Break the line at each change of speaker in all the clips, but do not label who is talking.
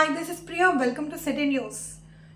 Hi this is Priya welcome to city news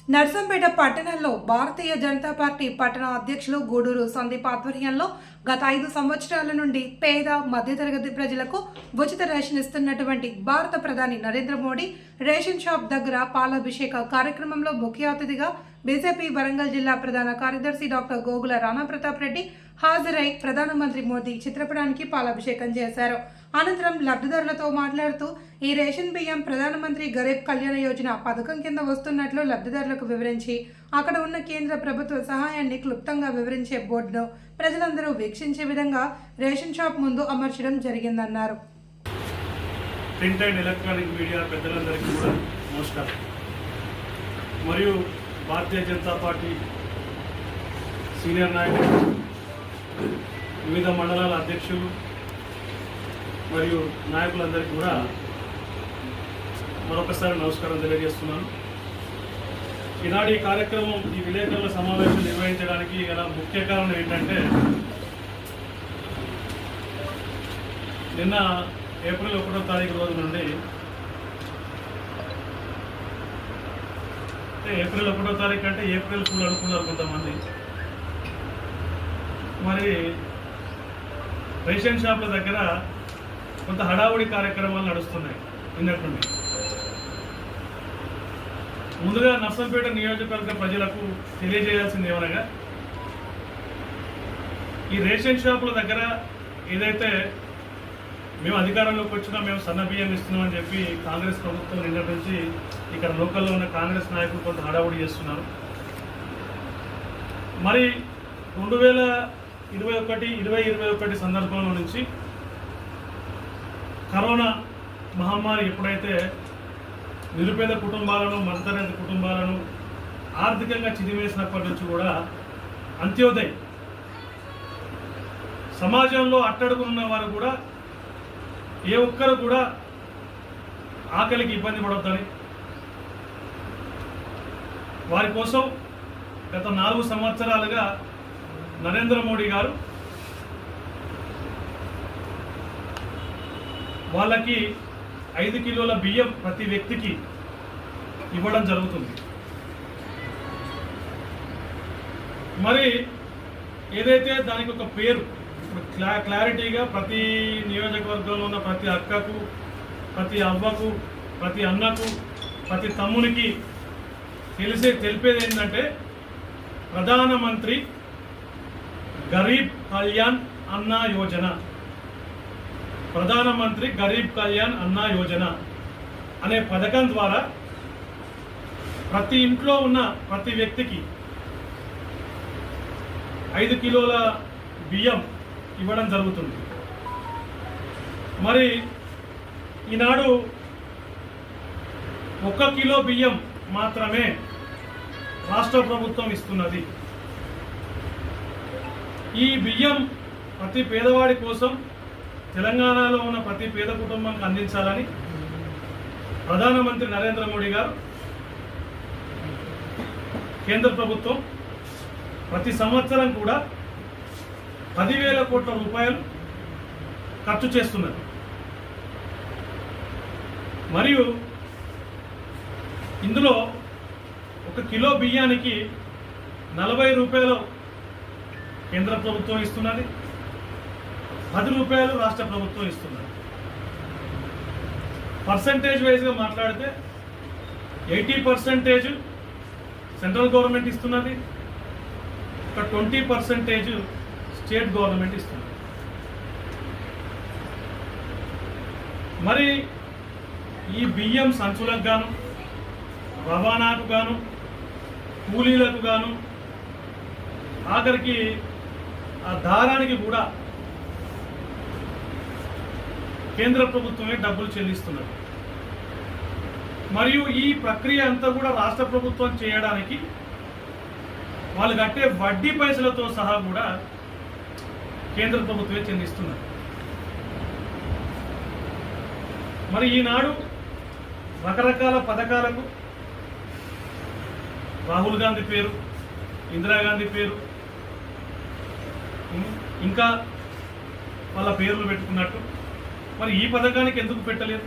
Narsampet పట్టణంలో Bharatiya Janata party పట్టణ అధ్యక్షులు గూడూరు సందీప్ ఆధ్వర్యంలో గత ఐదు సంవత్సరాల నుండి పేద మధ్యతరగతి ప్రజలకు ఉచిత రేషన్ ఇస్తున్నటువంటి భారత ప్రధాని నరేంద్ర మోడీ రేషన్ షాప్ దగ్గర పాలాభిషేక కార్యక్రమంలో ముఖ్య అతిథిగా బీజేపీ వరంగల్ జిల్లా ప్రధాన కార్యదర్శి డాక్టర్ గోగుల రామప్రతాప్ రెడ్డి హాజరై ప్రధానమంత్రి మోదీ చిత్రపటానికి పాలాభిషేకం చేశారు. అనంతరం లబ్ధిదారులతో మాట్లాడుతూ ఈ రేషన్ బియ్యం ప్రధానమంత్రి గరీబ్ కళ్యాణ యోజన పథకం కింద వస్తున్నట్లు లబ్ధిదారులకు వివరించి అక్కడ ఉన్న కేంద్ర ప్రభుత్వ సహాయాన్ని క్లుప్తంగా వివరించే బోర్డును ప్రజలందరూ వీక్షించే విధంగా రేషన్ షాప్ ముందు అమర్చడం జరిగిందన్నారు.
ప్రింట్ అండ్ ఎలక్ట్రానిక్ మీడియా పెద్దలందరికీ కూడా నమస్కారం. మరియు భారతీయ జనతా పార్టీ సీనియర్ నాయకులు వివిధ మండలాల అధ్యక్షులు మరియు నాయకులందరికీ కూడా మరొకసారి నమస్కారం తెలియజేస్తున్నాను. ఈనాడు ఈ కార్యక్రమం ఈ విలేకరుల సమావేశం నిర్వహించడానికి గల ముఖ్య కారణం ఏంటంటే నిన్న ఏప్రిల్ ఒకటో తారీఖు రోజు నుండి అంటే ఏప్రిల్ ఒకటో తారీఖు అంటే ఏప్రిల్ ఫుల్ అనుకున్నారు కొంతమంది. మరి రేషన్ షాప్ల దగ్గర కొంత హడావుడి కార్యక్రమాలు నడుస్తున్నాయి నిన్నటి ముందుగా నర్సంపేట నియోజకవర్గ ప్రజలకు తెలియజేయాల్సింది ఏమనగా ఈ రేషన్ షాపుల దగ్గర ఏదైతే మేము అధికారంలోకి వచ్చినా మేము సన్న బియ్యం ఇస్తున్నామని చెప్పి కాంగ్రెస్ ప్రభుత్వం నిన్నటి నుంచి ఇక్కడ లోకల్లో ఉన్న కాంగ్రెస్ నాయకులు కొంత హడావుడి చేస్తున్నారు. మరి రెండు వేల ఇరవై ఒకటి ఇరవై ఇరవై ఒకటి సందర్భంలో నుంచి కరోనా మహమ్మారి ఎప్పుడైతే నిరుపేద కుటుంబాలను మధ్యతరగతి కుటుంబాలను ఆర్థికంగా చిదివేసినప్పటి నుంచి కూడా అంత్యోదయ్. సమాజంలో అట్టడుగున్న వారు కూడా ఏ ఒక్కరు కూడా ఆకలికి ఇబ్బంది పడొద్దని. వారి కోసం గత నాలుగు సంవత్సరాలుగా నరేంద్ర మోడీ గారు వాళ్ళకి ఐదు కిలోల బియ్యం ప్రతి వ్యక్తికి ఇవ్వడం జరుగుతుంది. మరి ఏదైతే దానికి ఒక పేరు క్లా క్లారిటీగా ప్రతి నియోజకవర్గంలో ఉన్న ప్రతి అక్కకు ప్రతి అవ్వకు ప్రతి అన్నకు ప్రతి తమ్మునికి తెలిసే తెలిపేది ఏంటంటే ప్రధానమంత్రి గరీబ్ కళ్యాణ్ అన్నా యోజన. ప్రధానమంత్రి గరీబ్ కళ్యాణ్ అన్నా యోజన అనే పథకం ద్వారా ప్రతి ఇంట్లో ఉన్న ప్రతి వ్యక్తికి ఐదు కిలోల బియ్యం ఇవ్వడం జరుగుతుంది. మరి ఈనాడు ఒక కిలో బియ్యం మాత్రమే రాష్ట్ర ప్రభుత్వం ఇస్తున్నది. ఈ బియ్యం ప్రతి పేదవాడి కోసం తెలంగాణలో ఉన్న ప్రతి పేద కుటుంబానికి అందించాలని ప్రధానమంత్రి నరేంద్ర మోడీ గారు కేంద్ర ప్రభుత్వం ప్రతి సంవత్సరం కూడా పదివేల కోట్ల రూపాయలు ఖర్చు చేస్తున్నది మరియు ఇందులో ఒక కిలో బియ్యానికి నలభై రూపాయలు కేంద్ర ప్రభుత్వం ఇస్తున్నది. పది రూపాయలు రాష్ట్ర ప్రభుత్వం ఇస్తున్నది. పర్సంటేజ్ వైజ్గా మాట్లాడితే ఎయిటీ పర్సంటేజ్ సెంట్రల్ గవర్నమెంట్ ఇస్తున్నది. ఒక ట్వంటీ పర్సంటేజ్ స్టేట్ గవర్నమెంట్ ఇస్తుంది. మరి ఈ బియ్యం సంచులకు గాను రవాణాకు గాను కూలీలకు గాను ఆఖరికి ఆ దారానికి కూడా కేంద్ర ప్రభుత్వమే డబ్బులు చెల్లిస్తున్నది. మరియు ఈ ప్రక్రియ అంతా కూడా రాష్ట్ర ప్రభుత్వం చేయడానికి వాళ్ళు కట్టే వడ్డీ పైసలతో సహా కూడా కేంద్ర ప్రభుత్వమే చెందిస్తున్నారు మరి ఈనాడు రకరకాల పథకాలకు రాహుల్ గాంధీ పేరు ఇందిరాగాంధీ పేరు ఇంకా వాళ్ళ పేర్లు పెట్టుకున్నట్టు. మరి ఈ పథకానికి ఎందుకు పెట్టలేదు?